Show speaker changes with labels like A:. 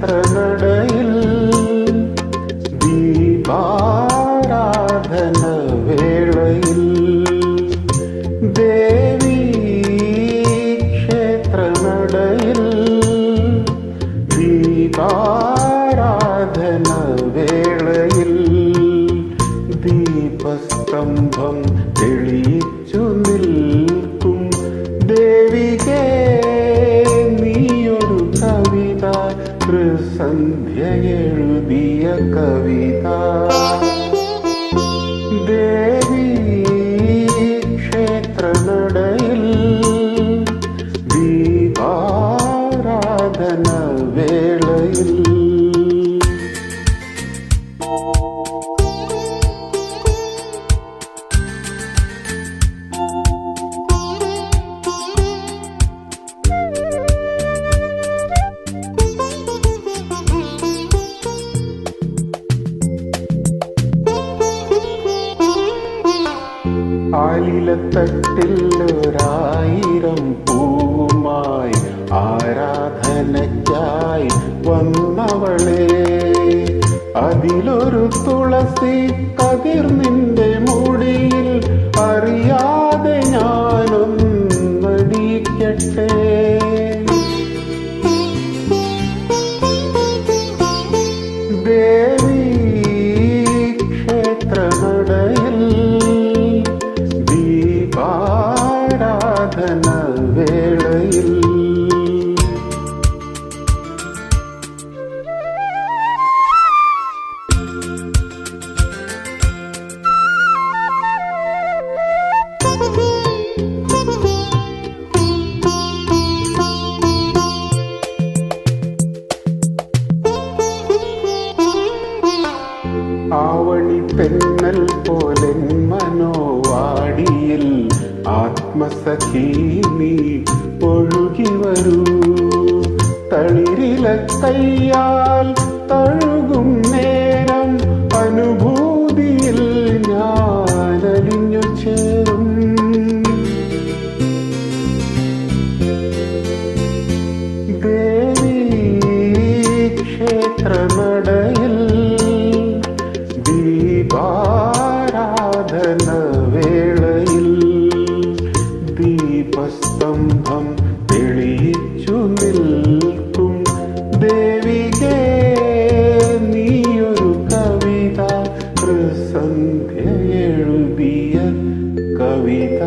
A: പ്രകടയിൽ ദീപാരാധന വേളയിൽ ദേവി ക്ഷേത്രനടയിൽ ദീപാരാധന വേളയിൽ ദീപസ്തംഭം സന്ധ്യയെഴുതിയ കവിത ദേവി ക്ഷേത്രനടയിൽ ദീപാരാധന വേളയിൽ ആലിലത്തട്ടിൽ ഒരായിരം പൂവുമായി ആരാധനയ്ക്കായി വന്നവളെ. അതിലൊരു തുളസി കതിർ നിന്റെ മുടിയിൽ അറിയാതെ ആവണി പെന്നൽ പോലെ മനോവാടിയിൽ ആത്മസഖീനി ഒഴുകി വരൂ. തളിരില കയ്യാൽ തഴുകും ദീപസ്തംഭം തെളിയിച്ചു നിൽക്കും. ദേവികേ നീയൊരു കവിത സന്ധ്യ എഴുതിയ കവിത.